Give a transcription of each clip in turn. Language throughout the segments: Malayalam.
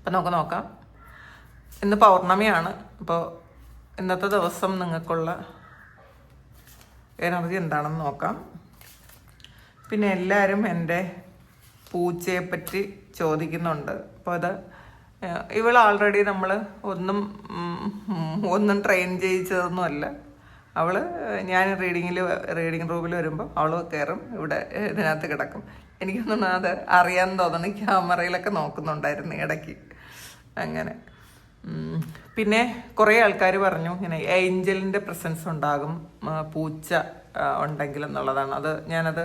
അപ്പം നമുക്ക് നോക്കാം. ഇന്ന് പൗർണമിയാണ്. അപ്പോൾ ഇന്നത്തെ ദിവസം നിങ്ങൾക്കുള്ള എനർജി എന്താണെന്ന് നോക്കാം. പിന്നെ എല്ലാവരും എന്റെ പൂച്ചയെ പറ്റി ചോദിക്കുന്നുണ്ട്. അപ്പോൾ അത് ഇവൾ ആൾറെഡി നമ്മൾ ഒന്നും ഒന്നും ട്രെയിൻ ചെയ്യിച്ചതൊന്നുമല്ല. അവൾ ഞാൻ റീഡിങ്ങിൽ റീഡിങ് റൂമിൽ വരുമ്പോൾ അവൾ കയറും. ഇവിടെ ഇതിനകത്ത് കിടക്കും. എനിക്കൊന്നും അത് അറിയാൻ തോന്നണം ക്യാമറയിലൊക്കെ നോക്കുന്നുണ്ടായിരുന്നു ഇടയ്ക്ക്. അങ്ങനെ. പിന്നെ കുറേ ആൾക്കാർ പറഞ്ഞു ഇങ്ങനെ ഏഞ്ചലിന്റെ പ്രസൻസ് ഉണ്ടാകും പൂച്ച ഉണ്ടെങ്കിൽ എന്നുള്ളതാണ് അത് ഞാനത്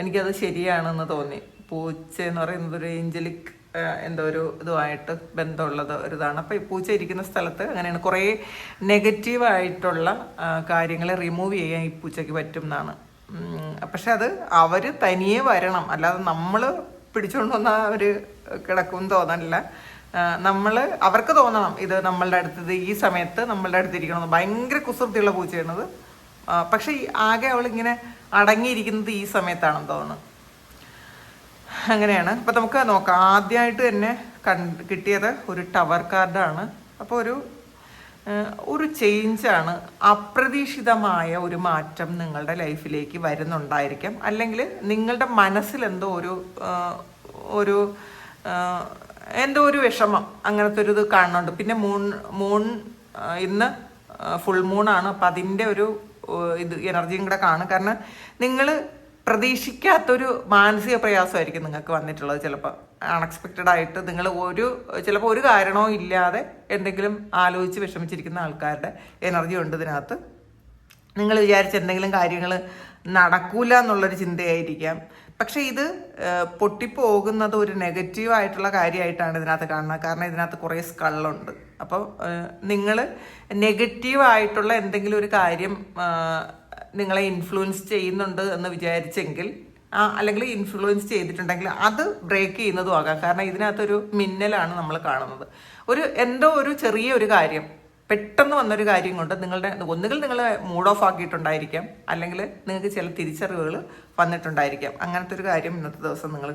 എനിക്കത് ശരിയാണെന്ന് തോന്നി. പൂച്ച എന്ന് പറയുന്നത് ഒരു ഏഞ്ചലിക് എന്തോ ഒരു ഇതുമായിട്ട് ബന്ധമുള്ളത് ഒരു ഇതാണ്. അപ്പോൾ ഈ പൂച്ച ഇരിക്കുന്ന സ്ഥലത്ത് അങ്ങനെയാണ്. കുറേ നെഗറ്റീവായിട്ടുള്ള കാര്യങ്ങളെ റിമൂവ് ചെയ്യാൻ ഈ പൂച്ചയ്ക്ക് പറ്റും എന്നാണ് പക്ഷെ അത് അവർ തനിയെ വരണം. അല്ലാതെ നമ്മൾ പിടിച്ചുകൊണ്ട് വന്ന അവർ കിടക്കും തോന്നണില്ല. നമ്മൾ അവർക്ക് തോന്നണം ഇത് നമ്മളുടെ അടുത്ത് ഈ സമയത്ത് നമ്മളുടെ അടുത്ത് ഇരിക്കണമെന്ന് ഭയങ്കര കുസൃതിയുള്ള പൂച്ചയാണത്. പക്ഷെ ആകെ അവൾ ഇങ്ങനെ അടങ്ങിയിരിക്കുന്നത് ഈ സമയത്താണെന്ന് തോന്നുന്നു. അങ്ങനെയാണ്. അപ്പം നമുക്ക് നോക്കാം. ആദ്യമായിട്ട് തന്നെ കണ്ട് കിട്ടിയത് ഒരു ടവർ കാർഡാണ്. അപ്പോൾ ഒരു ഒരു ചേഞ്ചാണ്. അപ്രതീക്ഷിതമായ ഒരു മാറ്റം നിങ്ങളുടെ ലൈഫിലേക്ക് വരുന്നുണ്ടായിരിക്കാം. അല്ലെങ്കിൽ നിങ്ങളുടെ മനസ്സിൽ എന്തോ ഒരു ഒരു എന്തോ ഒരു വിഷമം അങ്ങനത്തെ ഒരു ഇത് കാണുന്നുണ്ട്. പിന്നെ മൂൺ മൂൺ ഇന്ന് ഫുൾ മൂണാണ് അപ്പം അതിന്റെ ഒരു ഇത് എനർജിയും കൂടെ കാണും. കാരണം നിങ്ങൾ പ്രതീക്ഷിക്കാത്തൊരു മാനസിക പ്രയാസമായിരിക്കും നിങ്ങൾക്ക് വന്നിട്ടുള്ളത് ചിലപ്പോൾ അൺഎക്സ്പെക്റ്റഡ് ആയിട്ട് നിങ്ങൾ ഒരു ചിലപ്പോൾ ഒരു കാരണവും ഇല്ലാതെ എന്തെങ്കിലും ആലോചിച്ച് വിഷമിച്ചിരിക്കുന്ന ആൾക്കാരുടെ എനർജി ഉണ്ട് ഇതിനകത്ത്. നിങ്ങൾ വിചാരിച്ച എന്തെങ്കിലും കാര്യങ്ങൾ നടക്കൂല എന്നുള്ളൊരു ചിന്തയായിരിക്കാം. പക്ഷേ ഇത് പൊട്ടിപ്പോകുന്നത് ഒരു നെഗറ്റീവ് ആയിട്ടുള്ള കാര്യമായിട്ടാണ് ഇതിനകത്ത് കാണുന്നത്. കാരണം ഇതിനകത്ത് കുറേ സ്കള്ളുണ്ട് അപ്പോൾ നിങ്ങൾ നെഗറ്റീവ് ആയിട്ടുള്ള എന്തെങ്കിലും ഒരു കാര്യം നിങ്ങളെ ഇൻഫ്ലുവൻസ് ചെയ്യുന്നുണ്ട് എന്ന് വിചാരിച്ചെങ്കിൽ അല്ലെങ്കിൽ ഇൻഫ്ലുവൻസ് ചെയ്തിട്ടുണ്ടെങ്കിൽ അത് ബ്രേക്ക് ചെയ്യുന്നതും ആകാം. കാരണം ഇതിനകത്തൊരു മിന്നലാണ് നമ്മൾ കാണുന്നത്. ഒരു എന്തോ ഒരു ചെറിയ ഒരു കാര്യം. പെട്ടെന്ന് വന്നൊരു കാര്യം കൊണ്ട് നിങ്ങളുടെ ഒന്നുകിൽ നിങ്ങൾ മൂഡ് ഓഫ് ആക്കിയിട്ടുണ്ടായിരിക്കാം അല്ലെങ്കിൽ നിങ്ങൾക്ക് ചില തിരിച്ചറിവുകൾ വന്നിട്ടുണ്ടായിരിക്കാം. അങ്ങനത്തെ ഒരു കാര്യം ഇന്നത്തെ ദിവസം നിങ്ങൾ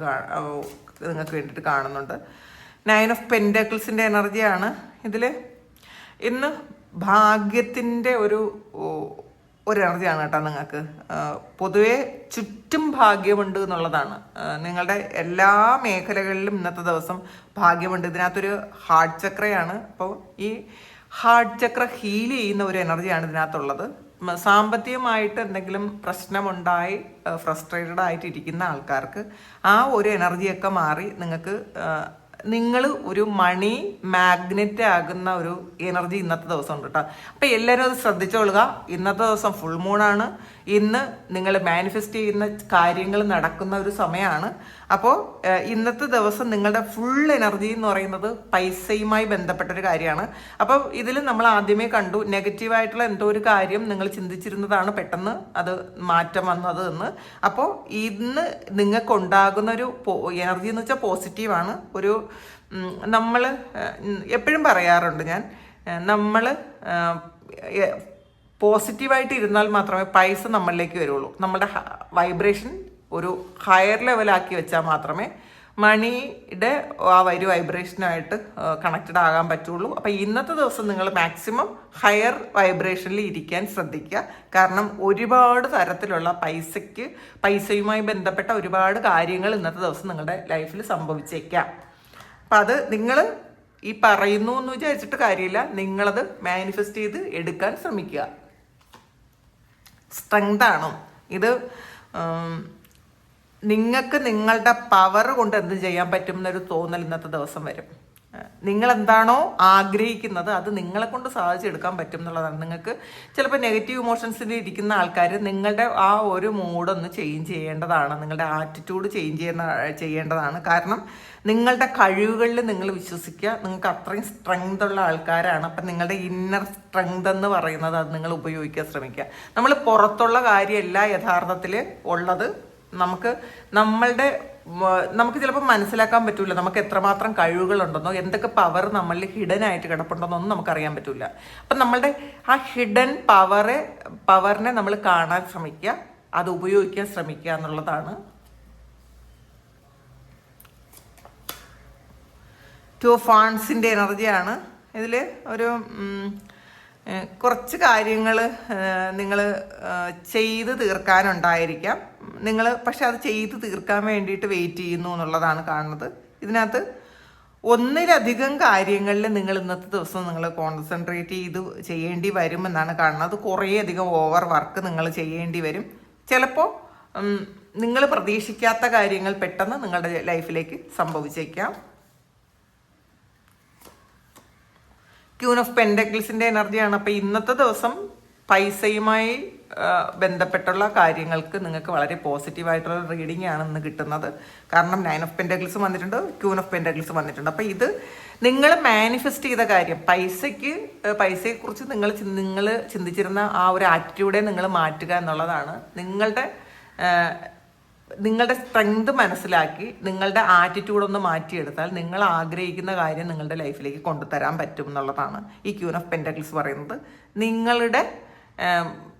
നിങ്ങൾക്ക് വേണ്ടിയിട്ട് കാണുന്നുണ്ട്. നയൻ ഓഫ് പെൻഡക്കിൾസിന്റെ എനർജിയാണ് ഇതിൽ ഇന്ന് ഭാഗ്യത്തിന്റെ ഒരു ഒരു എനർജിയാണ് കേട്ടോ നിങ്ങൾക്ക്. പൊതുവേ ചുറ്റും ഭാഗ്യമുണ്ട് എന്നുള്ളതാണ്. നിങ്ങളുടെ എല്ലാ മേഖലകളിലും ഇന്നത്തെ ദിവസം ഭാഗ്യമുണ്ട്. ഇതിനകത്തൊരു ഹാർട്ട് ചക്രയാണ് അപ്പോൾ ഈ ഹാർട്ട് ചക്ര ഹീൽ ചെയ്യുന്ന ഒരു എനർജിയാണ് ഇതിനകത്തുള്ളത്. സാമ്പത്തികമായിട്ട് എന്തെങ്കിലും പ്രശ്നമുണ്ടായി ഫ്രസ്ട്രേറ്റഡ് ആയിട്ട് ഇരിക്കുന്ന ആൾക്കാർക്ക് ആ ഒരു എനർജിയൊക്കെ മാറി നിങ്ങൾക്ക് നിങ്ങൾ ഒരു മണി മാഗ്നറ്റ് ആകുന്ന ഒരു എനർജി ഇന്നത്തെ ദിവസം ഉണ്ട് കേട്ടോ അപ്പം എല്ലാവരും അത് ശ്രദ്ധിച്ചോളുക. ഇന്നത്തെ ദിവസം ഫുൾ മൂണാണ് ഇന്ന് നിങ്ങൾ മാനിഫെസ്റ്റ് ചെയ്യുന്ന കാര്യങ്ങൾ നടക്കുന്ന ഒരു സമയമാണ്. അപ്പോൾ ഇന്നത്തെ ദിവസം നിങ്ങളുടെ ഫുൾ എനർജി എന്ന് പറയുന്നത് പൈസയുമായി ബന്ധപ്പെട്ട ഒരു കാര്യമാണ്. അപ്പോൾ ഇതിൽ നമ്മൾ ആദ്യമേ കണ്ടു നെഗറ്റീവായിട്ടുള്ള എന്തോ ഒരു കാര്യം നിങ്ങൾ ചിന്തിച്ചിരുന്നതാണ് പെട്ടെന്ന് അത് മാറ്റം വന്നത് എന്ന്. അപ്പോൾ ഇന്ന് നിങ്ങൾക്ക് ഉണ്ടാകുന്ന ഒരു എനർജി എന്ന് വെച്ചാൽ പോസിറ്റീവാണ് ഒരു നമ്മൾ എപ്പോഴും പറയാറുണ്ട് ഞാൻ. നമ്മൾ പോസിറ്റീവായിട്ട് ഇരുന്നാൽ മാത്രമേ പൈസ നമ്മളിലേക്ക് വരുള്ളൂ. നമ്മുടെ വൈബ്രേഷൻ ഒരു ഹയർ ലെവലാക്കി വെച്ചാൽ മാത്രമേ മണിയുടെ ആ ഒരു വൈബ്രേഷനായിട്ട് കണക്റ്റഡ് ആകാൻ പറ്റുള്ളൂ. അപ്പോൾ ഇന്നത്തെ ദിവസം നിങ്ങൾ മാക്സിമം ഹയർ വൈബ്രേഷനിൽ ഇരിക്കാൻ ശ്രദ്ധിക്കുക. കാരണം ഒരുപാട് തരത്തിലുള്ള പൈസയ്ക്ക് പൈസയുമായി ബന്ധപ്പെട്ട ഒരുപാട് കാര്യങ്ങൾ ഇന്നത്തെ ദിവസം നിങ്ങളുടെ ലൈഫിൽ സംഭവിച്ചേക്കാം. അപ്പം അത് നിങ്ങൾ ഈ പറയുന്നു എന്ന് വിചാരിച്ചിട്ട് കാര്യമില്ല. നിങ്ങളത് മാനിഫെസ്റ്റ് ചെയ്ത് എടുക്കാൻ ശ്രമിക്കുക. സ്ട്രെങ്ത് ആണ്? ഇത് നിങ്ങൾക്ക് നിങ്ങളുടെ പവർ കൊണ്ട് എന്ത് ചെയ്യാൻ പറ്റും എന്നൊരു തോന്നൽ ഇന്നത്തെ ദിവസം വരും. നിങ്ങൾ എന്താണോ ആഗ്രഹിക്കുന്നത് അത് നിങ്ങളെ കൊണ്ട് സാധിച്ചെടുക്കാൻ പറ്റും എന്നുള്ളതാണ്. നിങ്ങൾക്ക് ചിലപ്പോൾ നെഗറ്റീവ് ഇമോഷൻസിൽ ഇരിക്കുന്ന ആൾക്കാർ നിങ്ങളുടെ ആ ഒരു മൂഡൊന്ന് ചേഞ്ച് ചെയ്യേണ്ടതാണ്. നിങ്ങളുടെ ആറ്റിറ്റ്യൂഡ് ചേഞ്ച് ചെയ്യുന്ന ചെയ്യേണ്ടതാണ്. കാരണം നിങ്ങളുടെ കഴിവുകളിൽ നിങ്ങൾ വിശ്വസിക്കുക. നിങ്ങൾക്ക് അത്രയും സ്ട്രെങ്ത് ഉള്ള ആൾക്കാരാണ്. അപ്പം നിങ്ങളുടെ ഇന്നർ സ്ട്രെങ്ത് എന്ന് പറയുന്നത് അത് നിങ്ങൾ ഉപയോഗിക്കാൻ ശ്രമിക്കുക. നമ്മൾ പുറത്തുള്ള കാര്യമല്ല യഥാർത്ഥത്തിൽ ഉള്ളത്. നമുക്ക് നമ്മളുടെ നമുക്ക് ചിലപ്പോൾ മനസ്സിലാക്കാൻ പറ്റില്ല നമുക്ക് എത്രമാത്രം കഴിവുകളുണ്ടെന്നോ എന്തൊക്കെ പവർ നമ്മളിൽ ഹിഡൻ ആയിട്ട് കിടപ്പുണ്ടെന്നോ ഒന്നും നമുക്ക് അറിയാൻ പറ്റില്ല അപ്പം നമ്മളുടെ ആ ഹിഡൻ പവറെ പവറിനെ നമ്മൾ കാണാൻ ശ്രമിക്കുക അത് ഉപയോഗിക്കാൻ ശ്രമിക്കുക എന്നുള്ളതാണ്. ടു ഫാൺസിന്റെ എനർജിയാണ് ഇതിൽ ഒരു കുറച്ച് കാര്യങ്ങൾ നിങ്ങൾ ചെയ്ത് തീർക്കാനുണ്ടായിരിക്കാം. നിങ്ങൾ പക്ഷെ അത് ചെയ്ത് തീർക്കാൻ വേണ്ടിയിട്ട് വെയിറ്റ് ചെയ്യുന്നു എന്നുള്ളതാണ് കാണുന്നത്. ഇതിനകത്ത് ഒന്നിലധികം കാര്യങ്ങളിൽ നിങ്ങൾ ഇന്നത്തെ ദിവസം നിങ്ങൾ കോൺസെൻട്രേറ്റ് ചെയ്ത് ചെയ്യേണ്ടി വരുമെന്നാണ് കാണുന്നത്. കുറേയധികം ഓവർ വർക്ക് നിങ്ങൾ ചെയ്യേണ്ടി വരും. ചിലപ്പോൾ നിങ്ങൾ പ്രതീക്ഷിക്കാത്ത കാര്യങ്ങൾ പെട്ടെന്ന് നിങ്ങളുടെ ലൈഫിലേക്ക് സംഭവിച്ചേക്കാം. ക്യൂൻ ഓഫ് പെൻഡക്കിൾസിന്റെ എനർജിയാണ്. അപ്പോൾ ഇന്നത്തെ ദിവസം പൈസയുമായി ബന്ധപ്പെട്ടുള്ള കാര്യങ്ങൾക്ക് നിങ്ങൾക്ക് വളരെ പോസിറ്റീവായിട്ടുള്ള റീഡിംഗ് ആണ് ഇന്ന് കിട്ടുന്നത്. കാരണം നയൻ ഓഫ് പെൻഡക്കിൾസ് വന്നിട്ടുണ്ട് ക്യൂൻ ഓഫ് പെൻഡക്കിൾസ് വന്നിട്ടുണ്ട്. അപ്പോൾ ഇത് നിങ്ങൾ മാനിഫെസ്റ്റ് ചെയ്ത കാര്യം പൈസയ്ക്ക് പൈസയെ പൈസയെക്കുറിച്ച് നിങ്ങൾ നിങ്ങൾ ചിന്തിച്ചിരുന്ന ആ ഒരു ആറ്റിറ്റ്യൂഡെ നിങ്ങൾ മാറ്റുക എന്നുള്ളതാണ് നിങ്ങളുടെ നിങ്ങളുടെ സ്ട്രെങ്ത് മനസ്സിലാക്കി നിങ്ങളുടെ ആറ്റിറ്റ്യൂഡ് ഒന്ന് മാറ്റിയെടുത്താൽ നിങ്ങൾ ആഗ്രഹിക്കുന്ന കാര്യം നിങ്ങളുടെ ലൈഫിലേക്ക് കൊണ്ടുതരാൻ പറ്റും എന്നുള്ളതാണ് ഈ ക്യൂൻ ഓഫ് പെന്റക്കിൾസ് പറയുന്നത്. നിങ്ങളുടെ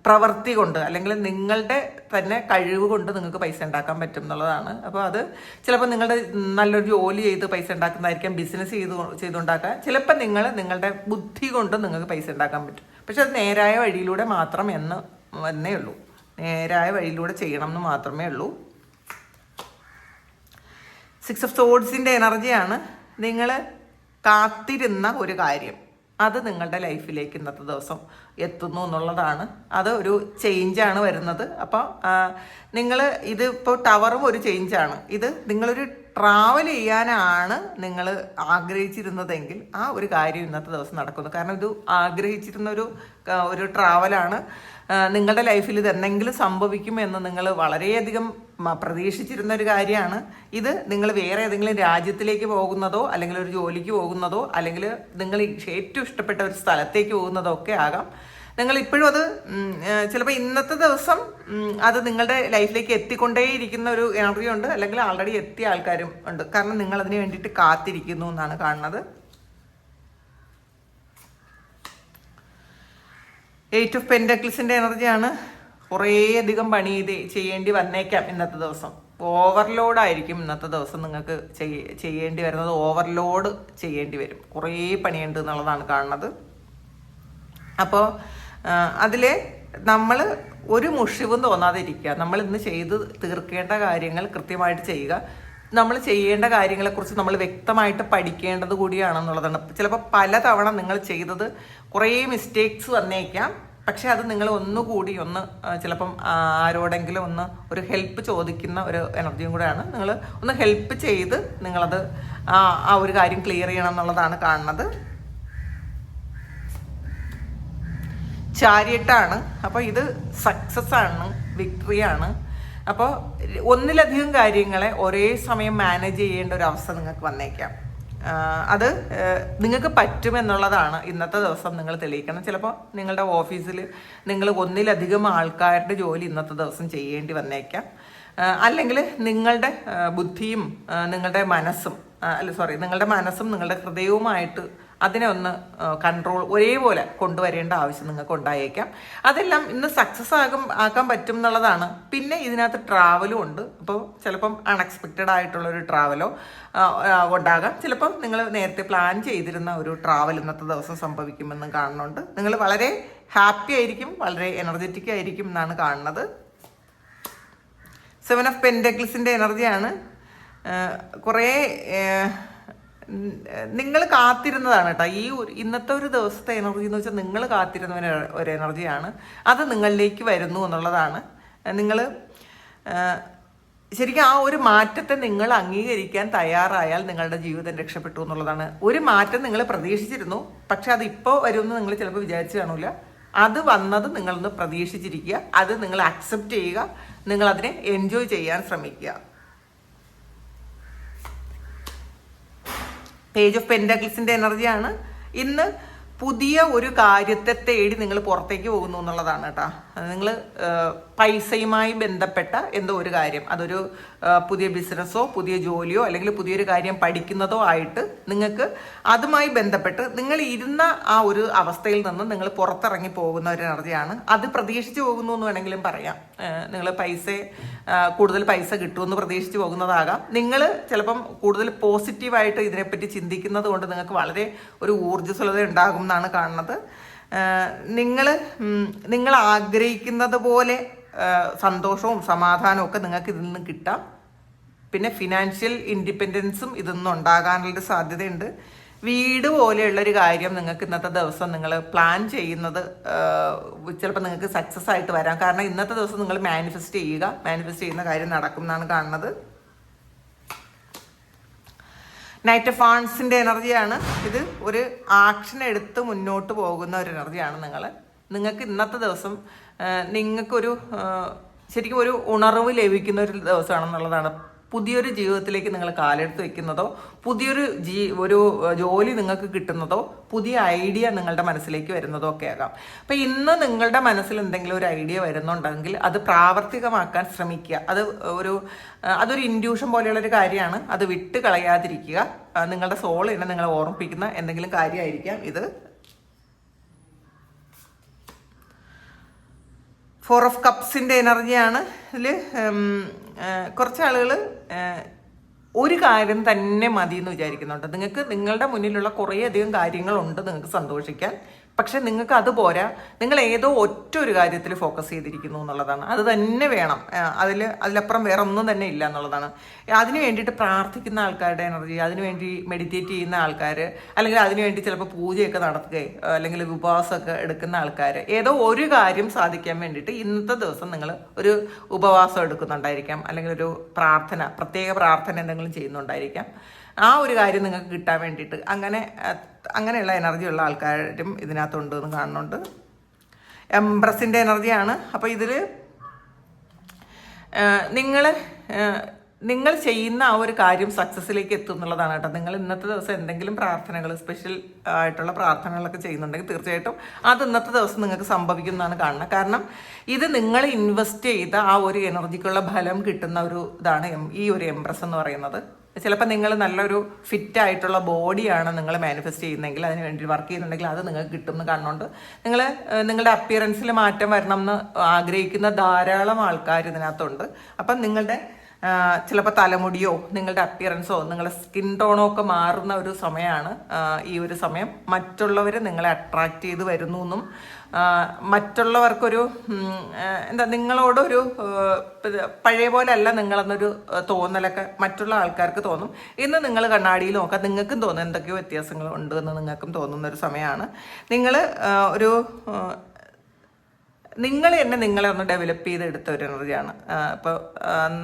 പ്രവൃത്തി കൊണ്ട് അല്ലെങ്കിൽ നിങ്ങളുടെ തന്നെ കഴിവ് കൊണ്ട് നിങ്ങൾക്ക് പൈസ ഉണ്ടാക്കാൻ പറ്റും എന്നുള്ളതാണ്. അപ്പോൾ അത് ചിലപ്പോൾ നിങ്ങളുടെ നല്ലൊരു ജോലി ചെയ്ത് പൈസ ഉണ്ടാക്കുന്നതായിരിക്കാം ബിസിനസ് ചെയ്ത് ചെയ്തുണ്ടാക്കാൻ ചിലപ്പോൾ നിങ്ങൾ നിങ്ങളുടെ ബുദ്ധി കൊണ്ട് നിങ്ങൾക്ക് പൈസ ഉണ്ടാക്കാൻ പറ്റും. പക്ഷെ അത് നേരായ വഴിയിലൂടെ മാത്രം എന്ന് എന്നേ ഉള്ളൂ. നേരായ വഴിയിലൂടെ ചെയ്യണം എന്ന് മാത്രമേ ഉള്ളൂ. സിക്സ് ഓഫ് സോഡ്സിന്റെ എനർജിയാണ് നിങ്ങൾ കാത്തിരുന്ന ഒരു കാര്യം. അത് നിങ്ങളുടെ ലൈഫിലേക്ക് ഇന്നത്തെ ദിവസം എത്തുന്നു എന്നുള്ളതാണ്. അത് ഒരു ചേഞ്ചാണ് വരുന്നത്. അപ്പം നിങ്ങൾ ഇത് ഇപ്പോൾ ടവറും ഒരു ചേഞ്ചാണ് ഇത് നിങ്ങളൊരു ട്രാവൽ ചെയ്യാനാണ് നിങ്ങൾ ആഗ്രഹിച്ചിരുന്നതെങ്കിൽ ആ ഒരു കാര്യം ഇന്നത്തെ ദിവസം നടക്കുന്നു. കാരണം ഇത് ആഗ്രഹിച്ചിരുന്ന ഒരു ഒരു ട്രാവലാണ് നിങ്ങളുടെ ലൈഫിൽ ഇത് എന്തെങ്കിലും സംഭവിക്കുമെന്ന് നിങ്ങൾ വളരെയധികം പ്രതീക്ഷിച്ചിരുന്ന ഒരു കാര്യമാണ്. ഇത് നിങ്ങൾ വേറെ ഏതെങ്കിലും രാജ്യത്തിലേക്ക് പോകുന്നതോ അല്ലെങ്കിൽ ഒരു ജോലിക്ക് പോകുന്നതോ അല്ലെങ്കിൽ നിങ്ങൾ ഏറ്റവും ഇഷ്ടപ്പെട്ട ഒരു സ്ഥലത്തേക്ക് പോകുന്നതോ ഒക്കെ ആകാം. നിങ്ങൾ ഇപ്പോഴും അത് ചിലപ്പോൾ ഇന്നത്തെ ദിവസം അത് നിങ്ങളുടെ ലൈഫിലേക്ക് എത്തിക്കൊണ്ടേയിരിക്കുന്ന ഒരു എനർജി ഉണ്ട് അല്ലെങ്കിൽ ആൾറെഡി എത്തിയ ആൾക്കാരും ഉണ്ട്. കാരണം നിങ്ങൾ അതിന് വേണ്ടിയിട്ട് കാത്തിരിക്കുന്നു എന്നാണ് കാണുന്നത്. എയ്റ്റ് ഓഫ് പെൻഡക്കിൾസിന്റെ എനർജിയാണ് കുറേയധികം പണി ചെയ്ത് ചെയ്യേണ്ടി വന്നേക്കാം ഇന്നത്തെ ദിവസം. ഓവർലോഡായിരിക്കും ഇന്നത്തെ ദിവസം നിങ്ങൾക്ക് ചെയ്യേണ്ടി വരുന്നത്. ഓവർലോഡ് ചെയ്യേണ്ടി വരും. കുറേ പണിയുണ്ട് എന്നുള്ളതാണ് കാണുന്നത്. അപ്പോൾ അതിൽ നമ്മൾ ഒരു മുഷിവും തോന്നാതിരിക്കുക. നമ്മൾ ഇന്ന് ചെയ്ത് തീർക്കേണ്ട കാര്യങ്ങൾ കൃത്യമായിട്ട് ചെയ്യുക. നമ്മൾ ചെയ്യേണ്ട കാര്യങ്ങളെക്കുറിച്ച് നമ്മൾ വ്യക്തമായിട്ട് പഠിക്കേണ്ടത് കൂടിയാണെന്നുള്ളതാണ്. ചിലപ്പോൾ പലതവണ നിങ്ങൾ ചെയ്തത് കുറേ മിസ്റ്റേക്സ് വന്നേക്കാം. പക്ഷെ അത് നിങ്ങൾ ഒന്നുകൂടി ഒന്ന് ചിലപ്പം ആരോടെങ്കിലും ഒന്ന് ഒരു ഹെൽപ്പ് ചോദിക്കുന്ന ഒരു എനർജിയും കൂടെയാണ്. നിങ്ങൾ ഒന്ന് ഹെൽപ്പ് ചെയ്ത് നിങ്ങളത് ആ ഒരു കാര്യം ക്ലിയർ ചെയ്യണം എന്നുള്ളതാണ് കാണുന്നത്. ചാരിയട്ടാണ്. അപ്പോൾ ഇത് സക്സസ് ആണ് വിക്ടറി ആണ്. അപ്പോൾ ഒന്നിലധികം കാര്യങ്ങളെ ഒരേ സമയം മാനേജ് ചെയ്യേണ്ട ഒരു അവസ്ഥ നിങ്ങൾക്ക് വന്നേക്കാം. അത് നിങ്ങൾക്ക് പറ്റുമെന്നുള്ളതാണ് ഇന്നത്തെ ദിവസം നിങ്ങൾ തെളിയിക്കണം ചിലപ്പോൾ നിങ്ങളുടെ ഓഫീസിൽ നിങ്ങൾ ഒന്നിലധികം ആൾക്കാരുടെ ജോലി ഇന്നത്തെ ദിവസം ചെയ്യേണ്ടി വന്നേക്കാം. അല്ലെങ്കിൽ നിങ്ങളുടെ ബുദ്ധിയും നിങ്ങളുടെ മനസ്സും അല്ല സോറി നിങ്ങളുടെ മനസ്സും നിങ്ങളുടെ ഹൃദയവുമായിട്ട് അതിനെ ഒന്ന് കൺട്രോൾ ഒരേപോലെ കൊണ്ടുവരേണ്ട ആവശ്യം നിങ്ങൾക്ക് ഉണ്ടായേക്കാം. അതെല്ലാം ഇന്ന് സക്സസ് ആകും ആക്കാൻ പറ്റും എന്നുള്ളതാണ്. പിന്നെ ഇതിനകത്ത് ട്രാവലും ഉണ്ട്. അപ്പോൾ ചിലപ്പം അൺഎക്സ്പെക്റ്റഡ് ആയിട്ടുള്ളൊരു ട്രാവലോ ഉണ്ടാകാം. ചിലപ്പം നിങ്ങൾ നേരത്തെ പ്ലാൻ ചെയ്തിരുന്ന ഒരു ട്രാവൽ ഇന്നത്തെ ദിവസം സംഭവിക്കുമെന്നും കാണുന്നുണ്ട്. നിങ്ങൾ വളരെ ഹാപ്പി ആയിരിക്കും വളരെ എനർജറ്റിക് ആയിരിക്കും എന്നാണ് കാണുന്നത്. സെവൻ ഓഫ് പെൻഡക്ലിസിന്റെ എനർജിയാണ് കുറേ നിങ്ങൾ കാത്തിരുന്നതാണ് കേട്ടോ. ഈ ഇന്നത്തെ ഒരു ദിവസത്തെ എനർജി എന്ന് വെച്ചാൽ നിങ്ങൾ കാത്തിരുന്ന ഒരു- എനർജിയാണ് അത് നിങ്ങളിലേക്ക് വരുന്നു എന്നുള്ളതാണ്. നിങ്ങൾ ശരിക്കും ആ ഒരു മാറ്റത്തെ നിങ്ങൾ അംഗീകരിക്കാൻ തയ്യാറായാൽ നിങ്ങളുടെ ജീവിതം രക്ഷപ്പെട്ടു എന്നുള്ളതാണ്. ഒരു മാറ്റം നിങ്ങൾ പ്രതീക്ഷിച്ചിരുന്നു പക്ഷെ അത് ഇപ്പോൾ വരുമെന്ന് നിങ്ങൾ ചിലപ്പോൾ വിചാരിച്ചു കാണൂല. അത് വന്നത് നിങ്ങളൊന്ന് പ്രതീക്ഷിച്ചിരിക്കുക അത് നിങ്ങൾ അക്സെപ്റ്റ് ചെയ്യുക നിങ്ങളതിനെ എൻജോയ് ചെയ്യാൻ ശ്രമിക്കുക. പേജ് ഓഫ് പെൻഡക്കിൾസിന്റെ എനർജിയാണ് ഇന്ന് പുതിയ ഒരു കാര്യത്തെ തേടി നിങ്ങൾ പുറത്തേക്ക് പോകുന്നു എന്നുള്ളതാണ് കേട്ടോ. നിങ്ങൾ പൈസയുമായി ബന്ധപ്പെട്ട എന്തോ ഒരു കാര്യം അതൊരു പുതിയ ബിസിനസ്സോ പുതിയ ജോലിയോ അല്ലെങ്കിൽ പുതിയൊരു കാര്യം പഠിക്കുന്നതോ ആയിട്ട് നിങ്ങൾക്ക് അതുമായി ബന്ധപ്പെട്ട് നിങ്ങൾ ഇരുന്ന ആ ഒരു അവസ്ഥയിൽ നിന്ന് നിങ്ങൾ പുറത്തിറങ്ങി പോകുന്ന ഒരു എനർജിയാണ്. അത് പ്രതീക്ഷിച്ച് പോകുന്നു എന്ന് വേണമെങ്കിലും പറയാം. നിങ്ങൾ പൈസ കൂടുതൽ പൈസ കിട്ടുമെന്ന് പ്രതീക്ഷിച്ച് പോകുന്നതാകാം. നിങ്ങൾ ചിലപ്പം കൂടുതൽ പോസിറ്റീവായിട്ട് ഇതിനെപ്പറ്റി ചിന്തിക്കുന്നത് കൊണ്ട് നിങ്ങൾക്ക് വളരെ ഒരു ഊർജസ്വലത ഉണ്ടാകും എന്നാണ് കാണുന്നത്. നിങ്ങൾ നിങ്ങൾ ആഗ്രഹിക്കുന്നത് പോലെ സന്തോഷവും സമാധാനവും ഒക്കെ നിങ്ങൾക്ക് ഇതിൽ നിന്ന് കിട്ടാം. പിന്നെ ഫിനാൻഷ്യൽ ഇൻഡിപെൻഡൻസും ഇതൊന്നും ഉണ്ടാകാനുള്ളൊരു സാധ്യതയുണ്ട്. വീട് പോലെയുള്ളൊരു കാര്യം നിങ്ങൾക്ക് ഇന്നത്തെ ദിവസം നിങ്ങൾ പ്ലാൻ ചെയ്യുന്നത് ചിലപ്പോൾ നിങ്ങൾക്ക് സക്സസ് ആയിട്ട് വരാം. കാരണം ഇന്നത്തെ ദിവസം നിങ്ങൾ മാനിഫെസ്റ്റ് ചെയ്യുക മാനിഫെസ്റ്റ് ചെയ്യുന്ന കാര്യം നടക്കും എന്നാണ് കാണുന്നത്. നൈറ്റ് ഓഫ് ആൺസിന്റെ എനർജിയാണ്. ഇത് ഒരു ആക്ഷൻ എടുത്ത് മുന്നോട്ട് പോകുന്ന ഒരു എനർജിയാണ് നിങ്ങൾ നിങ്ങൾക്ക് ഇന്നത്തെ ദിവസം നിങ്ങൾക്കൊരു ശരിക്കും ഒരു ഉണർവ് ലഭിക്കുന്ന ഒരു ദിവസമാണെന്നുള്ളതാണ് പുതിയൊരു ജീവിതത്തിലേക്ക് നിങ്ങൾ കാലെടുത്ത് വെക്കുന്നതോ പുതിയൊരു ജീ ഒരു ജോലി നിങ്ങൾക്ക് കിട്ടുന്നതോ പുതിയ ഐഡിയ നിങ്ങളുടെ മനസ്സിലേക്ക് വരുന്നതോ ഒക്കെ ആകാം. അപ്പം ഇന്ന് നിങ്ങളുടെ മനസ്സിൽ എന്തെങ്കിലും ഒരു ഐഡിയ വരുന്നുണ്ടെങ്കിൽ അത് പ്രാവർത്തികമാക്കാൻ ശ്രമിക്കുക. അത് ഒരു അതൊരു ഇൻഡ്യൂഷൻ പോലെയുള്ളൊരു കാര്യമാണ്. അത് വിട്ട് കളയാതിരിക്കുക. നിങ്ങളുടെ സോളിനെ നിങ്ങളെ ഓർമ്മിപ്പിക്കുന്ന എന്തെങ്കിലും കാര്യമായിരിക്കാം ഇത്. ഫോർ ഓഫ് കപ്സിന്റെ എനർജിയാണ് ഇതിൽ കുറച്ച് ആളുകൾ ഒരു കാര്യം തന്നെ മതി എന്ന് വിചാരിക്കുന്നുണ്ട്. നിങ്ങൾക്ക് നിങ്ങളുടെ മുന്നിലുള്ള കുറേയധികം കാര്യങ്ങളുണ്ട് നിങ്ങൾക്ക് സന്തോഷിക്കാൻ. പക്ഷെ നിങ്ങൾക്ക് അത് പോരാ. നിങ്ങൾ ഏതോ ഒറ്റ ഒരു കാര്യത്തിൽ ഫോക്കസ് ചെയ്തിരിക്കുന്നു എന്നുള്ളതാണ്. അത് തന്നെ വേണം. അതിൽ അതിലപ്പുറം വേറെ ഒന്നും തന്നെ ഇല്ല എന്നുള്ളതാണ്. അതിന് വേണ്ടിയിട്ട് പ്രാർത്ഥിക്കുന്ന ആൾക്കാരുടെ എനർജി അതിന് വേണ്ടി മെഡിറ്റേറ്റ് ചെയ്യുന്ന ആൾക്കാർ അല്ലെങ്കിൽ അതിന് വേണ്ടി ചിലപ്പോൾ പൂജയൊക്കെ നടത്തുകയും അല്ലെങ്കിൽ ഉപവാസമൊക്കെ എടുക്കുന്ന ആൾക്കാർ ഏതോ ഒരു കാര്യം സാധിക്കാൻ വേണ്ടിയിട്ട് ഇന്നത്തെ ദിവസം നിങ്ങൾ ഒരു ഉപവാസം എടുക്കുന്നുണ്ടായിരിക്കാം അല്ലെങ്കിൽ ഒരു പ്രാർത്ഥന പ്രത്യേക പ്രാർത്ഥന എന്തെങ്കിലും ചെയ്യുന്നുണ്ടായിരിക്കാം. ആ ഒരു കാര്യം നിങ്ങൾക്ക് കിട്ടാൻ വേണ്ടിയിട്ട് അങ്ങനെ അങ്ങനെയുള്ള എനർജി ഉള്ള ആൾക്കാരും ഇതിനകത്തുണ്ട് എന്ന് കാണുന്നുണ്ട്. എംബ്രസിന്റെ എനർജിയാണ് അപ്പോൾ ഇതിൽ നിങ്ങൾ നിങ്ങൾ ചെയ്യുന്ന ആ ഒരു കാര്യം സക്സസ്സിലേക്ക് എത്തും എന്നുള്ളതാണ് കേട്ടോ. നിങ്ങൾ ഇന്നത്തെ ദിവസം എന്തെങ്കിലും പ്രാർത്ഥനകൾ സ്പെഷ്യൽ ആയിട്ടുള്ള പ്രാർത്ഥനകളൊക്കെ ചെയ്യുന്നുണ്ടെങ്കിൽ തീർച്ചയായിട്ടും അത് ഇന്നത്തെ ദിവസം നിങ്ങൾക്ക് സംഭവിക്കുന്നതാണ് കാണുന്നത്. കാരണം ഇത് നിങ്ങൾ ഇൻവെസ്റ്റ് ചെയ്ത ആ ഒരു എനർജിക്കുള്ള ഫലം കിട്ടുന്ന ഒരു ഇതാണ് ഈ ഒരു എംപ്രസ് എന്ന് പറയുന്നത്. ചിലപ്പോൾ നിങ്ങൾ നല്ലൊരു ഫിറ്റ് ആയിട്ടുള്ള ബോഡിയാണ് നിങ്ങൾ മാനിഫെസ്റ്റ് ചെയ്യുന്നതെങ്കിൽ അതിന് വേണ്ടി വർക്ക് ചെയ്യുന്നുണ്ടെങ്കിൽ അത് നിങ്ങൾക്ക് കിട്ടുമെന്ന് കാണുന്നുണ്ട്. നിങ്ങൾ നിങ്ങളുടെ അപ്പിയറൻസിൽ മാറ്റം വരണം എന്ന് ആഗ്രഹിക്കുന്ന ധാരാളം ആൾക്കാർ ഇതിനകത്തുണ്ട്. അപ്പം നിങ്ങളുടെ ചിലപ്പോൾ തലമുടിയോ നിങ്ങളുടെ അപ്പിയറൻസോ നിങ്ങളുടെ സ്കിൻ ടോണോ ഒക്കെ മാറുന്ന ഒരു സമയമാണ് ഈ ഒരു സമയം. മറ്റുള്ളവർ നിങ്ങളെ അട്രാക്റ്റ് ചെയ്ത് വരുന്നു എന്നും മറ്റുള്ളവർക്കൊരു എന്താ നിങ്ങളോടൊരു പഴയ പോലെ അല്ല നിങ്ങളെന്നൊരു തോന്നലൊക്കെ മറ്റുള്ള ആൾക്കാർക്ക് തോന്നും. ഇന്ന് നിങ്ങൾ കണ്ണാടിയിൽ നോക്കാം നിങ്ങൾക്കും തോന്നും എന്തൊക്കെയോ വ്യത്യാസങ്ങൾ ഉണ്ട് എന്ന് നിങ്ങൾക്കും തോന്നുന്ന ഒരു സമയമാണ് നിങ്ങൾ ഒരു നിങ്ങൾ തന്നെ നിങ്ങളെ ഒന്ന് ഡെവലപ്പ് ചെയ്ത് എടുത്ത ഒരു എനർജിയാണ് അപ്പോൾ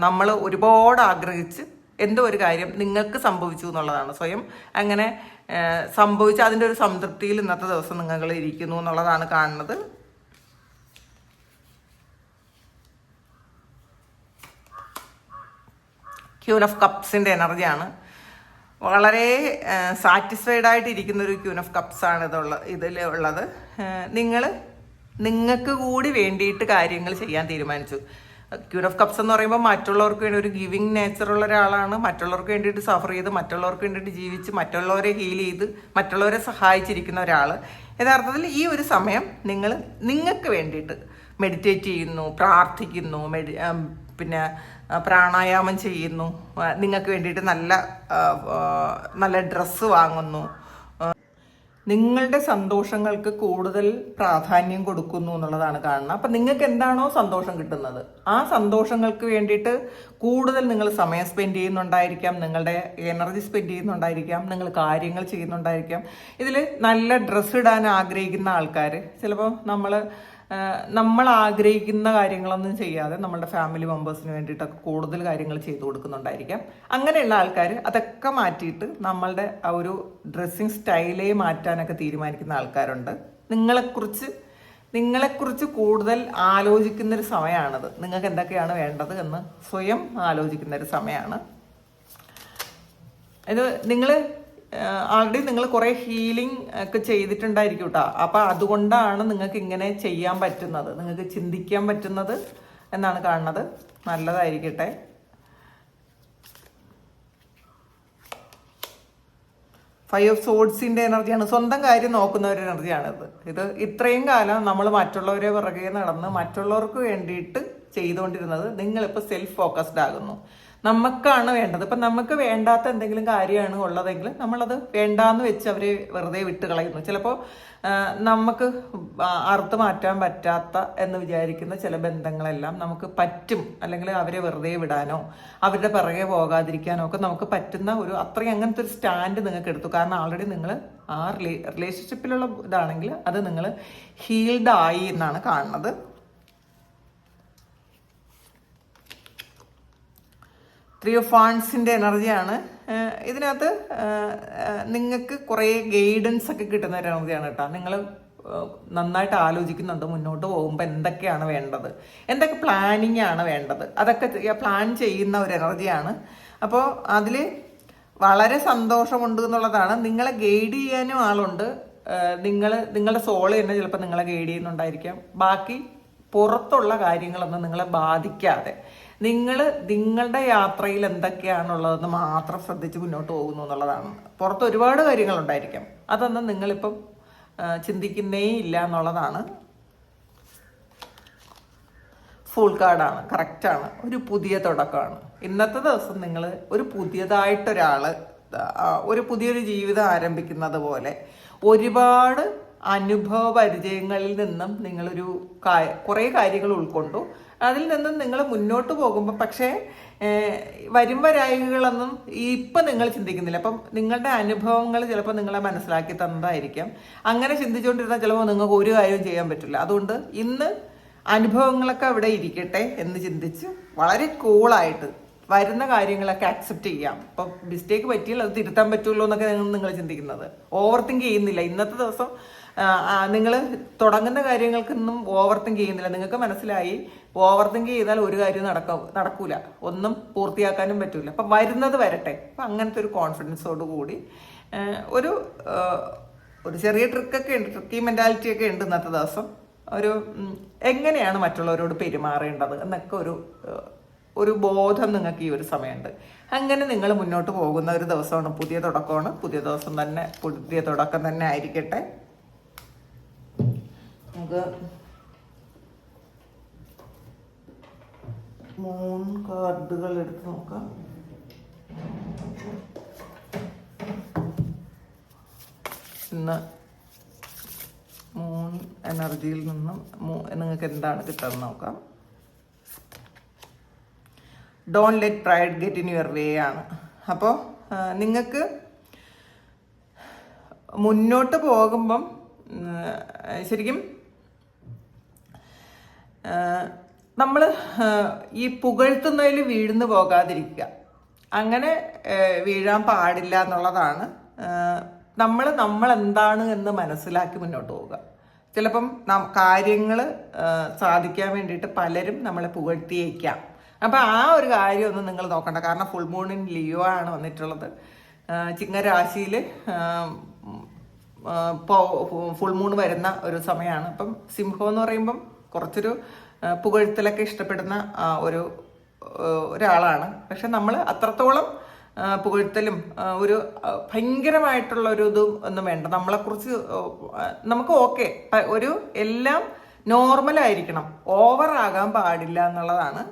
നമ്മൾ ഒരുപാട് ആഗ്രഹിച്ച് എന്തോ ഒരു കാര്യം നിങ്ങൾക്ക് സംഭവിച്ചു എന്നുള്ളതാണ്. സ്വയം അങ്ങനെ സംഭവിച്ച അതിന്റെ ഒരു സംതൃപ്തിയിൽ ഇന്നത്തെ ദിവസം നിങ്ങൾ ഇരിക്കുന്നു എന്നുള്ളതാണ് കാണുന്നത്. ക്യൂൻ ഓഫ് കപ്സിന്റെ എനർജിയാണ് വളരെ സാറ്റിസ്ഫൈഡ് ആയിട്ട് ഇരിക്കുന്ന ഒരു ക്യൂൻ ഓഫ് കപ്സാണ് ഇതുള്ള ഇതിൽ ഉള്ളത്. നിങ്ങൾ നിങ്ങൾക്ക് കൂടി വേണ്ടിയിട്ട് കാര്യങ്ങൾ ചെയ്യാൻ തീരുമാനിച്ചു. ക്യൂർ ഓഫ് കപ്സ് എന്ന് പറയുമ്പോൾ മറ്റുള്ളവർക്ക് വേണ്ടി ഒരു ഗിവിങ് നേച്ചറുള്ള ഒരാളാണ്. മറ്റുള്ളവർക്ക് വേണ്ടിയിട്ട് സഫർ ചെയ്ത് മറ്റുള്ളവർക്ക് വേണ്ടിയിട്ട് ജീവിച്ച് മറ്റുള്ളവരെ ഹീൽ ചെയ്ത് മറ്റുള്ളവരെ സഹായിച്ചിരിക്കുന്ന ഒരാൾ യഥാർത്ഥത്തിൽ ഈ ഒരു സമയം നിങ്ങൾ നിങ്ങൾക്ക് വേണ്ടിയിട്ട് മെഡിറ്റേറ്റ് ചെയ്യുന്നു പ്രാർത്ഥിക്കുന്നു മെഡി പിന്നെ പ്രാണായാമം ചെയ്യുന്നു. നിങ്ങൾക്ക് വേണ്ടിയിട്ട് നല്ല നല്ല ഡ്രസ്സ് വാങ്ങുന്നു. നിങ്ങളുടെ സന്തോഷങ്ങൾക്ക് കൂടുതൽ പ്രാധാന്യം കൊടുക്കുന്നു എന്നുള്ളതാണ് കാണുന്നത്. അപ്പം നിങ്ങൾക്ക് എന്താണോ സന്തോഷം കിട്ടുന്നത്. ആ സന്തോഷങ്ങൾക്ക് വേണ്ടിയിട്ട് കൂടുതൽ നിങ്ങൾ സമയം സ്പെൻഡ് ചെയ്യുന്നുണ്ടായിരിക്കാം. നിങ്ങളുടെ എനർജി സ്പെൻഡ് ചെയ്യുന്നുണ്ടായിരിക്കാം. നിങ്ങൾ കാര്യങ്ങൾ ചെയ്യുന്നുണ്ടായിരിക്കാം. ഇതിൽ നല്ല ഡ്രസ്സ് ഇടാൻ ആഗ്രഹിക്കുന്ന ആൾക്കാർ ചിലപ്പോൾ നമ്മൾ നമ്മൾ ആഗ്രഹിക്കുന്ന കാര്യങ്ങളൊന്നും ചെയ്യാതെ നമ്മുടെ ഫാമിലി മെമ്പേഴ്സിന് വേണ്ടിയിട്ടൊക്കെ കൂടുതൽ കാര്യങ്ങൾ ചെയ്തു കൊടുക്കുന്നുണ്ടായിരിക്കാം. അങ്ങനെയുള്ള ആൾക്കാർ അതൊക്കെ മാറ്റിയിട്ട് നമ്മളുടെ ആ ഒരു ഡ്രസ്സിങ് സ്റ്റൈലേ മാറ്റാനൊക്കെ തീരുമാനിക്കുന്ന ആൾക്കാരുണ്ട്. നിങ്ങളെക്കുറിച്ച് നിങ്ങളെക്കുറിച്ച് കൂടുതൽ ആലോചിക്കുന്നൊരു സമയമാണത് നിങ്ങൾക്ക് എന്തൊക്കെയാണ് വേണ്ടത് എന്ന് സ്വയം ആലോചിക്കുന്നൊരു സമയമാണ് ഇത് നിങ്ങൾ ആൾറെഡി നിങ്ങൾ കുറേ ഹീലിംഗ് ഒക്കെ ചെയ്തിട്ടുണ്ടായിരിക്കും കേട്ടോ അപ്പൊ അതുകൊണ്ടാണ് നിങ്ങൾക്ക് ഇങ്ങനെ ചെയ്യാൻ പറ്റുന്നത്. നിങ്ങൾക്ക് ചിന്തിക്കാൻ പറ്റുന്നത് എന്നാണ് കാണുന്നത്. നല്ലതായിരിക്കട്ടെ. ഫൈവ് ഓഫ് സോഡ്സിന്റെ എനർജിയാണ്. സ്വന്തം കാര്യം നോക്കുന്ന ഒരു എനർജിയാണിത്. ഇത് ഇത്രയും കാലം നമ്മൾ മറ്റുള്ളവരെ പിറകെ നടന്ന് മറ്റുള്ളവർക്ക് വേണ്ടിയിട്ട് ചെയ്തുകൊണ്ടിരുന്നത് നിങ്ങളിപ്പോൾ സെൽഫ് ഫോക്കസ്ഡ് ആകുന്നു. നമുക്കാണ് വേണ്ടത്. ഇപ്പം നമുക്ക് വേണ്ടാത്ത എന്തെങ്കിലും കാര്യമാണ് ഉള്ളതെങ്കിൽ നമ്മളത് വേണ്ടാന്ന് വെച്ച് അവർ വെറുതെ വിട്ട് കളയുന്നു. ചിലപ്പോൾ നമുക്ക് അറുത്ത് മാറ്റാൻ പറ്റാത്ത എന്ന് വിചാരിക്കുന്ന ചില ബന്ധങ്ങളെല്ലാം നമുക്ക് പറ്റും. അല്ലെങ്കിൽ അവരെ വെറുതെ വിടാനോ അവരുടെ പിറകെ പോകാതിരിക്കാനോ ഒക്കെ നമുക്ക് പറ്റുന്ന ഒരു അത്രയും അങ്ങനത്തെ ഒരു സ്റ്റാൻഡ് നിങ്ങൾക്ക് എടുത്തു. കാരണം ആൾറെഡി നിങ്ങൾ ആ റിലേ റിലേഷൻഷിപ്പിലുള്ള ഇതാണെങ്കിൽ അത് നിങ്ങൾ ഹീൽഡ് ആയി എന്നാണ് കാണുന്നത്. ത്രീ ഓഫ് ഫാൺസിന്റെ എനർജിയാണ്. ഇതിനകത്ത് നിങ്ങൾക്ക് കുറേ ഗൈഡൻസ് ഒക്കെ കിട്ടുന്ന ഒരു എനർജിയാണ് കേട്ടോ. നിങ്ങൾ നന്നായിട്ട് ആലോചിക്കുന്നുണ്ട് മുന്നോട്ട് പോകുമ്പോൾ എന്തൊക്കെയാണ് വേണ്ടത്? എന്തൊക്കെ പ്ലാനിങ് ആണ് വേണ്ടത്? അതൊക്കെ പ്ലാൻ ചെയ്യുന്ന ഒരു എനർജിയാണ്. അപ്പോൾ അതിൽ വളരെ സന്തോഷമുണ്ട് എന്നുള്ളതാണ്. നിങ്ങളെ ഗൈഡ് ചെയ്യാനും ആളുണ്ട്. നിങ്ങൾ നിങ്ങളുടെ സോൾ തന്നെ ചിലപ്പോൾ നിങ്ങളെ ഗൈഡ് ചെയ്യുന്നുണ്ടായിരിക്കാം. ബാക്കി പുറത്തുള്ള കാര്യങ്ങളൊന്നും നിങ്ങളെ ബാധിക്കാതെ. നിങ്ങൾ നിങ്ങളുടെ യാത്രയിൽ എന്തൊക്കെയാണുള്ളതെന്ന് മാത്രം ശ്രദ്ധിച്ച് മുന്നോട്ട് പോകുന്നു എന്നുള്ളതാണ്. പുറത്ത് ഒരുപാട് കാര്യങ്ങളുണ്ടായിരിക്കാം. അതൊന്നും നിങ്ങളിപ്പം ചിന്തിക്കുന്നേ ഇല്ല എന്നുള്ളതാണ്. ഫുൾ കാർഡാണ് കറക്റ്റാണ് ഒരു പുതിയ തുടക്കമാണ്. ഇന്നത്തെ ദിവസം നിങ്ങൾ ഒരു പുതിയതായിട്ടൊരാൾ ഒരു പുതിയൊരു ജീവിതം ആരംഭിക്കുന്നത് പോലെ ഒരുപാട് അനുഭവ പരിചയങ്ങളിൽ നിന്നും നിങ്ങളൊരു കുറേ കാര്യങ്ങൾ ഉൾക്കൊണ്ടു. അതിൽ നിന്നും നിങ്ങൾ മുന്നോട്ട് പോകുമ്പോൾ പക്ഷേ വരും വരായികളൊന്നും ഇപ്പം നിങ്ങൾ ചിന്തിക്കുന്നില്ല. അപ്പം നിങ്ങളുടെ അനുഭവങ്ങൾ ചിലപ്പോൾ നിങ്ങളെ മനസ്സിലാക്കി തന്നതായിരിക്കും. അങ്ങനെ ചിന്തിച്ചുകൊണ്ടിരുന്നാൽ ചിലപ്പോൾ നിങ്ങൾക്ക് ഒരു കാര്യവും ചെയ്യാൻ പറ്റില്ല. അതുകൊണ്ട് ഇന്ന് അനുഭവങ്ങളൊക്കെ അവിടെ ഇരിക്കട്ടെ എന്ന് ചിന്തിച്ച് വളരെ കൂളായിട്ട് വരുന്ന കാര്യങ്ങളൊക്കെ അക്സെപ്റ്റ് ചെയ്യാം. ഇപ്പം മിസ്റ്റേക്ക് പറ്റിയില്ല അത് തിരുത്താൻ പറ്റുമല്ലോ എന്നൊക്കെ നിങ്ങൾ ചിന്തിക്കുന്നത്. ഓവർ തിങ്ക് ചെയ്യുന്നില്ല. ഇന്നത്തെ ദിവസം നിങ്ങൾ തുടങ്ങുന്ന കാര്യങ്ങൾക്കൊന്നും ഓവർ തിങ്ക് ചെയ്യുന്നില്ല. നിങ്ങൾക്ക് മനസ്സിലായി ഓവർ തിങ്ക് ചെയ്താൽ ഒരു കാര്യം നടക്ക നടക്കൂല. ഒന്നും പൂർത്തിയാക്കാനും പറ്റൂല. അപ്പം വരുന്നത് വരട്ടെ. അപ്പം അങ്ങനത്തെ ഒരു കോൺഫിഡൻസോട് കൂടി ഒരു ഒരു ചെറിയ ട്രിക്കൊക്കെ ഉണ്ട്. ട്രിക്കി മെന്റാലിറ്റി ഒക്കെ ഉണ്ട് ഇന്നത്തെ ദിവസം. ഒരു എങ്ങനെയാണ് മറ്റുള്ളവരോട് പെരുമാറേണ്ടത് എന്നൊക്കെ ഒരു ഒരു ബോധം നിങ്ങൾക്ക് ഈ ഒരു സമയമുണ്ട്. അങ്ങനെ നിങ്ങൾ മുന്നോട്ട് പോകുന്ന ഒരു ദിവസമാണ്. പുതിയ തുടക്കമാണ്. പുതിയ ദിവസം തന്നെ പുതിയ തുടക്കം തന്നെ ആയിരിക്കട്ടെ. നമുക്ക് മൂന്ന് കാർഡുകൾ എടുത്ത് നോക്കാം. ഇന്ന് മൂൺ എനർജിയിൽ നിന്നും നിങ്ങൾക്ക് എന്താണ് കിട്ടാൻ നോക്കാം. Don't let pride get in your way ആണ്. അപ്പോൾ നിങ്ങൾക്ക് മുന്നോട്ട് പോകുമ്പം ശരിക്കും നമ്മൾ ഈ പുകഴ്ത്തുന്നതിൽ വീഴ്ന്നു പോകാതിരിക്കുക. അങ്ങനെ വീഴാൻ പാടില്ല എന്നുള്ളതാണ് നമ്മൾ നമ്മൾ എന്താണ് എന്ന് മനസ്സിലാക്കി മുന്നോട്ട് പോവുക. ചിലപ്പം കാര്യങ്ങൾ സാധിക്കാൻ വേണ്ടിയിട്ട് പലരും നമ്മളെ പുകഴ്ത്തിയേക്കാം. അപ്പം ആ ഒരു കാര്യമൊന്നും നിങ്ങൾ നോക്കണ്ട. കാരണം ഫുൾ മൂണിൻ ലിയോ ആണ് വന്നിട്ടുള്ളത്. ചിങ്ങരാശിയിൽ ഫുൾ മൂൺ വരുന്ന ഒരു സമയമാണ്. അപ്പം സിംഹം എന്ന് പറയുമ്പം കുറച്ചൊരു പുകഴ്ത്തലൊക്കെ ഇഷ്ടപ്പെടുന്ന ഒരു ഒരാളാണ്. പക്ഷെ നമ്മൾ അത്രത്തോളം പുകഴ്ത്തലും ഒരു ഭയങ്കരമായിട്ടുള്ള ഒരു ഇതും ഒന്നും വേണ്ട. നമ്മളെക്കുറിച്ച് നമുക്ക് ഓക്കെ. ഒരു എല്ലാം നോർമൽ ആയിരിക്കണം. ഓവർ ആകാൻ പാടില്ല എന്നുള്ളതാണ്.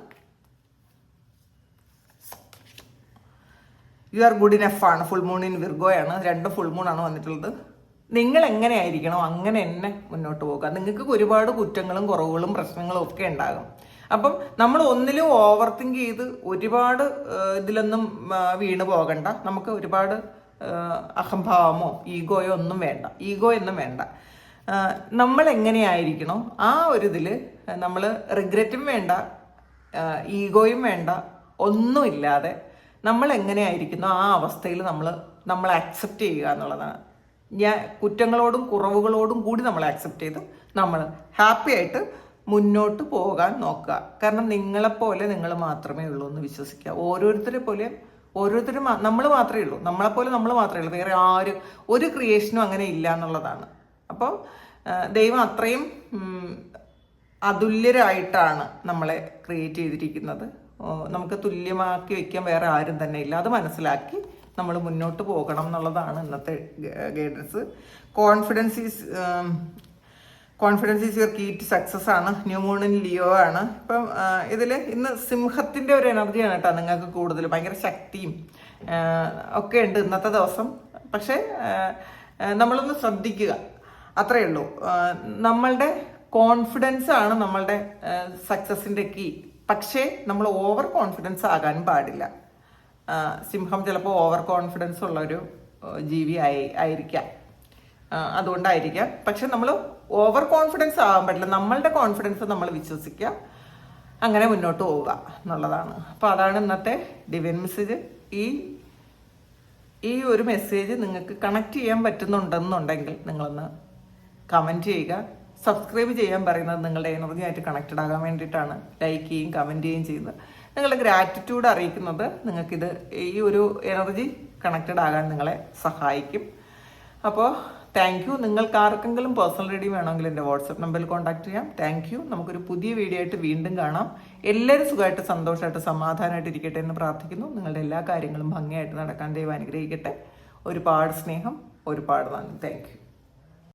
യു ആർ ഗുഡ് ഇനഫ് ആണ്. ഫുൾ മൂൺ ഇൻ വിർഗോയാണ് രണ്ട് ഫുൾ മൂൺ ആണ് വന്നിട്ടുള്ളത്. നിങ്ങൾ എങ്ങനെ ആയിരിക്കണം അങ്ങനെ തന്നെ മുന്നോട്ട് പോകുക നിങ്ങൾക്ക് ഒരുപാട് കുറ്റങ്ങളും കുറവുകളും പ്രശ്നങ്ങളും ഒക്കെ ഉണ്ടാകും. അപ്പം നമ്മൾ ഒന്നിലും ഓവർ തിങ്ക് ചെയ്ത് ഒരുപാട് ഇതിലൊന്നും വീണ് പോകണ്ട. നമുക്ക് ഒരുപാട് അഹംഭാവമോ ഈഗോയോ ഒന്നും വേണ്ട. ഈഗോ എന്നും വേണ്ട. നമ്മൾ എങ്ങനെയായിരിക്കണോ ആ ഒരു ഇതിൽ നമ്മൾ റിഗ്രറ്റും വേണ്ട ഈഗോയും വേണ്ട ഒന്നുമില്ലാതെ നമ്മൾ എങ്ങനെയായിരിക്കുന്നോ ആ അവസ്ഥയിൽ നമ്മൾ നമ്മൾ അക്സെപ്റ്റ് ചെയ്യുക എന്നുള്ളതാണ്. ഞാൻ കുറ്റങ്ങളോടും കുറവുകളോടും കൂടി നമ്മൾ അക്സെപ്റ്റ് ചെയ്ത് നമ്മൾ ഹാപ്പി ആയിട്ട് മുന്നോട്ട് പോകാൻ നോക്കുക. കാരണം നിങ്ങളെപ്പോലെ നിങ്ങൾ മാത്രമേ ഉള്ളൂ എന്ന് വിശ്വസിക്കുക. ഓരോരുത്തരെ പോലെ ഓരോരുത്തരും നമ്മൾ മാത്രമേ ഉള്ളൂ. നമ്മളെപ്പോലെ നമ്മൾ മാത്രമേ ഉള്ളൂ. വേറെ ആരും ഒരു ക്രിയേഷനും അങ്ങനെ ഇല്ല എന്നുള്ളതാണ്. അപ്പോൾ ദൈവം അത്രയും അതുല്യരായിട്ടാണ് നമ്മളെ ക്രിയേറ്റ് ചെയ്തിരിക്കുന്നത്. നമുക്ക് തുല്യമാക്കി വെക്കാൻ വേറെ ആരും തന്നെ ഇല്ല. അത് മനസ്സിലാക്കി നമ്മൾ മുന്നോട്ട് പോകണം എന്നുള്ളതാണ് ഇന്നത്തെ guidance confidence is confidence is your key to success ആണ്. ന്യൂ മൂൺ ഇൻ ലിയോ ആണ്. ഇപ്പം ഇതിൽ ഇന്ന് സിംഹത്തിന്റെ ഒരു എനർജിയാണ് കേട്ടോ നിങ്ങൾക്ക് കൂടുതൽ. ഭയങ്കര ശക്തിയും ഒക്കെ ഉണ്ട് ഇന്നത്തെ ദിവസം. പക്ഷേ നമ്മളൊന്ന് ശ്രദ്ധിക്കുക. അത്രയേ ഉള്ളൂ. നമ്മളുടെ കോൺഫിഡൻസ് ആണ് നമ്മളുടെ സക്സസിന്റെ കീ പക്ഷേ നമ്മൾ ഓവർ കോൺഫിഡൻസ് ആകാൻ പാടില്ല. സിംഹം ചിലപ്പോൾ ഓവർ കോൺഫിഡൻസ് ഉള്ളൊരു ജീവി ആയി ആയിരിക്കാം. അതുകൊണ്ടായിരിക്കാം. പക്ഷെ നമ്മൾ ഓവർ കോൺഫിഡൻസ് ആകാൻ പറ്റില്ല. നമ്മളുടെ കോൺഫിഡൻസ് നമ്മൾ വിശ്വസിക്കുക. അങ്ങനെ മുന്നോട്ട് പോവുക എന്നുള്ളതാണ്. അപ്പോൾ അതാണ് ഇന്നത്തെ ഡിവൈൻ മെസ്സേജ് ഈ ഈ ഒരു മെസ്സേജ് നിങ്ങൾക്ക് കണക്ട് ചെയ്യാൻ പറ്റുന്നുണ്ടെന്നുണ്ടെങ്കിൽ നിങ്ങളൊന്ന് കമന്റ് ചെയ്യുക. സബ്സ്ക്രൈബ് ചെയ്യാൻ പറയുന്നത് നിങ്ങളുടെ എനർജി ആയിട്ട് കണക്റ്റഡ് ആകാൻ വേണ്ടിയിട്ടാണ്. ലൈക്ക് ചെയ്യുകയും കമന്റ് ചെയ്യുകയും ചെയ്യുന്നത്. നിങ്ങളുടെ ഗ്രാറ്റിറ്റ്യൂഡ് അറിയിക്കുന്നത് നിങ്ങൾക്കിത് ഈ ഒരു എനർജി കണക്റ്റഡ് ആകാൻ നിങ്ങളെ സഹായിക്കും. അപ്പോൾ താങ്ക് യു നിങ്ങൾക്ക് ആർക്കെങ്കിലും പേഴ്സണൽ റീഡിംഗ് വേണമെങ്കിൽ എന്റെ വാട്സപ്പ് നമ്പറിൽ കോൺടാക്ട് ചെയ്യാം. താങ്ക് യു നമുക്കൊരു പുതിയ വീഡിയോ ആയിട്ട് വീണ്ടും കാണാം. എല്ലാവരും സുഖമായിട്ട് സന്തോഷമായിട്ട് സമാധാനമായിട്ട് ഇരിക്കട്ടെ എന്ന് പ്രാർത്ഥിക്കുന്നു. നിങ്ങളുടെ എല്ലാ കാര്യങ്ങളും ഭംഗിയായിട്ട് നടക്കാൻ ദൈവം അനുഗ്രഹിക്കട്ടെ. ഒരുപാട് സ്നേഹം ഒരുപാട് നന്ദി. Thank you